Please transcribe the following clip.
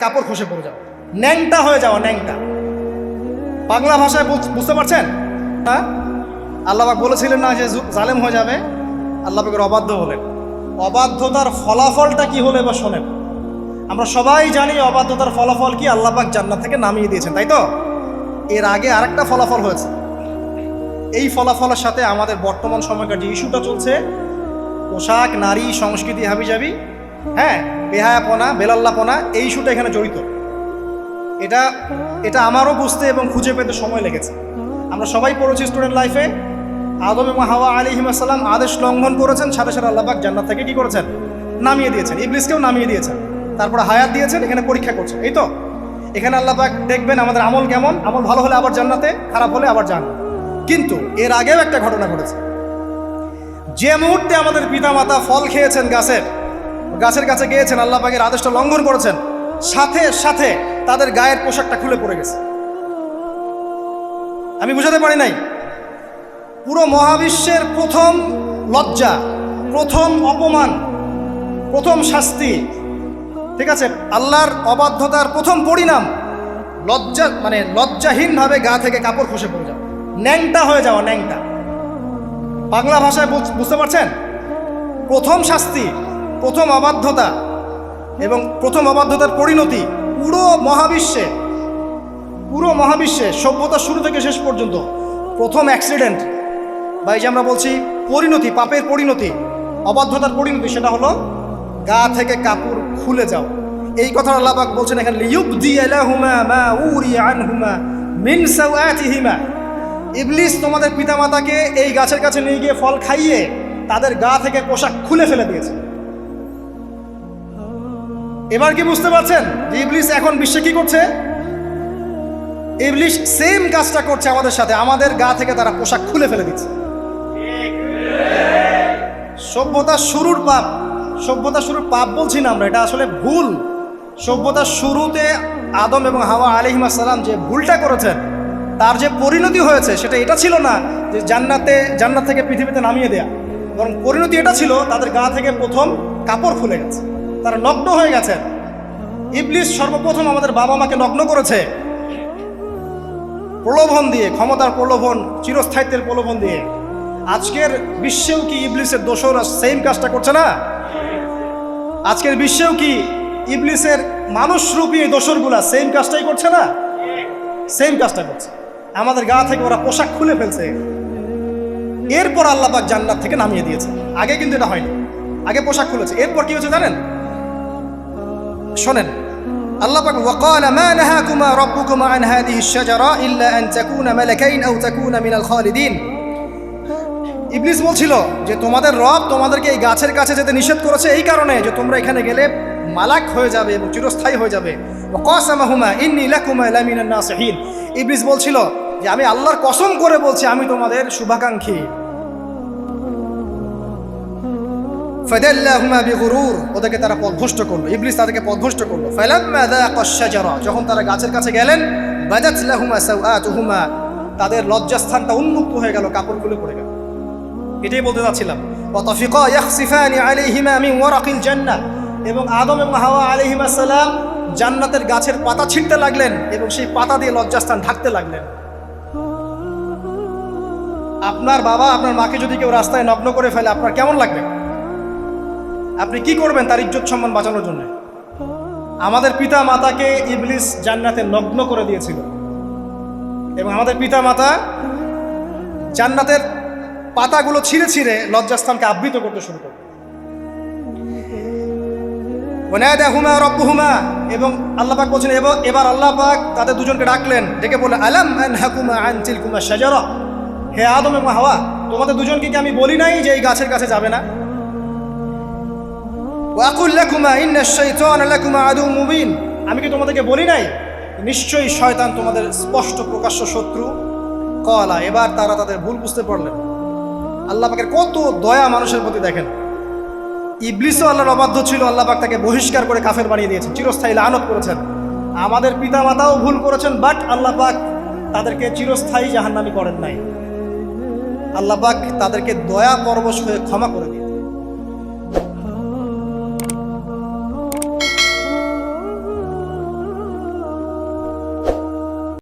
কাপড় খসে পড়ে যাও। ন্যাংটা হয়ে যাওয়া ন্যাংটা। বাংলা ভাষায় বুঝ- বুঝতে পারছেন? হ্যাঁ? আল্লাহবাক বলেছিলেন না যে জালেম হয়ে যাবে? আল্লাহবাকের অবাধ্য হলেন। অবাধ্যতার ফলাফলটা কি হলো এবার শোনেন। আমরা সবাই জানি অবাধ্যতার ফলাফল কি, আল্লাহবাক জান্নাত থেকে নামিয়ে দিয়েছেন, তাই তো? এর আগে আরেকটা ফলাফল হয়েছে। এই ফলাফলের সাথে আমাদের বর্তমান সময়কার যে ইস্যুটা চলছে, পোশাক, নারী, সংস্কৃতি, হাবিজাবি হ্যাঁ? বেহায়াপনা, বেলাল্লাপনা, এই ইস্যুটা এখানে জড়িত। এটা এটা আমারও বুঝতে এবং খুঁজে পেতে সময় লেগেছে। আমরা সবাই পড়েছি স্টুডেন্ট লাইফে আদম এবং হাওয়া আলী হিমাসাল্লাম আদেশ লঙ্ঘন করেছেন, সাথে সাথে আল্লাহবাক জান্নাত থেকে কী করেছেন? নামিয়ে দিয়েছেন। ইবলিসকেও নামিয়ে দিয়েছেন। তারপরে হায়াত দিয়েছেন, এখানে পরীক্ষা করছেন। এই তো? এখানে আল্লাহবাক দেখবেন আমাদের আমল কেমন। আমল ভালো হলে আবার জান্নাতে, খারাপ হলে আবার যান কিন্তু এর আগেও একটা ঘটনা ঘটেছে। যে মুহূর্তে আমাদের পিতামাতা ফল খেয়েছেন গাছের গাছের কাছে গিয়েছেন, আল্লাহ পাকের আদেশটা লঙ্ঘন করেছেন। সাথে সাথে তাদের গায়ের পোশাকটা খুলে পড়ে গেছে। আমি বুঝাতে পারি নাই। পুরো মহাবিশ্বের প্রথম লজ্জা, প্রথম অপমান, প্রথম শাস্তি, ঠিক আছে, আল্লাহর অবাধ্যতার প্রথম পরিণাম লজ্জা মানে লজ্জাহীনভাবে গা থেকে কাপড় খসে পড়ে যাওয়া ন্যাংটা হয়ে যাওয়া, ন্যাংটা। বাংলা ভাষায় বুঝ- বুঝতে পারছেন? প্রথম শাস্তি প্রথম অবাধ্যতা এবং প্রথম অবাধ্যতার পরিণতি পুরো মহাবিশ্বে পুরো মহাবিশ্বে, সভ্যতার শুরু থেকে শেষ পর্যন্ত প্রথম অ্যাক্সিডেন্ট বা এই যে আমরা বলছি পরিণতি, পাপের পরিণতি, অবাধ্যতার পরিণতি সেটা হলো গা থেকে কাপড় খুলে যাও। এই কথা আল্লাপাক বলছেন এখানে ইবলিস তোমাদের পিতামাতাকে এই গাছের কাছে নিয়ে গিয়ে ফল খাইয়ে তাদের গা থেকে পোশাক খুলে ফেলে দিয়েছে। এবার কি বুঝতে পারছেন যে ইবলিস এখন বিশ্বে কি করছে? ইবলিশ সেম কাজটা করছে আমাদের সাথে। আমাদের গা থেকে তারা পোশাক খুলে ফেলে দিচ্ছে। সভ্যতার শুরুর পাপ সভ্যতার শুরুর পাপ বলছি না আমরা, এটা আসলে ভুল। সভ্যতার শুরুতে আদম এবং হাওয়া আলিহিমাসাল্লাম যে ভুলটা করেছেন, তার যে পরিণতি হয়েছে, সেটা এটা ছিল না যে জান্নাতে, জান্নাত থেকে পৃথিবীতে নামিয়ে দেয়া। বরং পরিণতি এটা ছিল, তাদের গা থেকে প্রথম কাপড় খুলে গেছে। তারা নগ্ন হয়ে গেছেন ইবলিস সর্বপ্রথম আমাদের বাবা মাকে নগ্ন করেছে। প্রলোভন দিয়ে, ক্ষমতার প্রলোভন, চিরস্থায়িত্বের প্রলোভন দিয়ে। আজকের বিশ্বেও কি ইবলিসের দোষরা সেম কাজটা করছে না? আজকের বিশ্বেও কি ইবলিসের মানুষরূপী এই দোসরগুলা সেম কাজটাই করছে না? সেম কাজটা করছে। আমাদের গা থেকে ওরা পোশাক খুলে ফেলছে। এরপর আল্লাপাক জান্নাত থেকে নামিয়ে দিয়েছে। আগে কিন্তু এটা হয়নি। আগে পোশাক খুলেছে। এরপর কি হয়েছে জানেন? শোনেন, আল্লাহ বলছিল যে, তোমাদের রব তোমাদেরকে এই গাছের কাছে যেতে নিষেধ করেছে এই কারণে যে, তোমরা এখানে গেলে মালাক হয়ে যাবে এবং চিরস্থায়ী হয়ে যাবে। ইবলিস বলছিল যে, আমি আল্লাহর কসম করে বলছি, আমি তোমাদের শুভাকাঙ্ক্ষী। ফাদাল্লাহুমা বিগুরুর, ওদেরকে তারা পথভ্রষ্ট করল। ইবলিস তাদেরকে পথভ্রষ্ট করল। ফালাম্মা যাqa আশ-শাজারা যখন তারা গাছের কাছে গেলেন, বাদাত লাহুমা সাওআতুহুমা তাদের লজ্জাস্থানটা উন্মুক্ত হয়ে গেল কাপড় খুলে পড়ে গেল। এটাই বলতে যাচ্ছিলাম ওয়া তাফিকা ইয়াখসিফানি আলাইহিমা মিন ওয়ারাকিল জান্নাহ, এবং আদম এবং হাওয়া আলাইহিমা সালাম জান্নাতের গাছের পাতা ছিঁড়তে লাগলেন, এবং সেই পাতা দিয়ে লজ্জাস্থান ঢাকতে লাগলেন। আপনার বাবা, আপনার মাকে যদি কেউ রাস্তায় নগ্ন করে ফেলে, আপনার কেমন লাগবে? আপনি কি করবেন তার ইজ্জত সম্মান বাঁচানোর জন্য? আমাদের পিতা মাতাকে ইবলিস জান্নাতে নগ্ন করে দিয়েছিল। এবং আমাদের পিতা মাতা জান্নাতের পাতাগুলো ছিঁড়ে ছিঁড়ে লজ্জাস্থানকে আবৃত করতে শুরু হুমা রব্বুহুমা, এবং আল্লাহ পাক বলছেন, এবার আল্লাহ পাক তাদের দুজনকে ডাকলেন, ডেকে বলে আলাম হাকুমা আন তিলকুমা শাজারা? হে আদম এবং হাওয়া, তোমাদের দুজনকে কি আমি বলি নাই যে এই গাছের কাছে যাবে না? আমি কি তোমাদেরকে বলি নাই? নিশ্চয়ই শয়তান তোমাদের স্পষ্ট প্রকাশ্য শত্রু। কলা, এবার তারা তাদের ভুল বুঝতে পারলেন। আল্লাহ পাকের কত দয়া মানুষের প্রতি দেখেন। ইবলিসও আল্লাহর অবাধ্য ছিল, আল্লাহ পাক তাকে বহিষ্কার করে কাফের বানিয়ে দিয়েছেন, চিরস্থায়ী লানত করেছেন। আমাদের পিতা মাতাও ভুল করেছেন, বাট আল্লাহ পাক তাদেরকে চিরস্থায়ী জাহান্নামি করেন নাই। আল্লাহ পাক তাদেরকে দয়া পরবশ হয়ে ক্ষমা করে দিয়েছেন।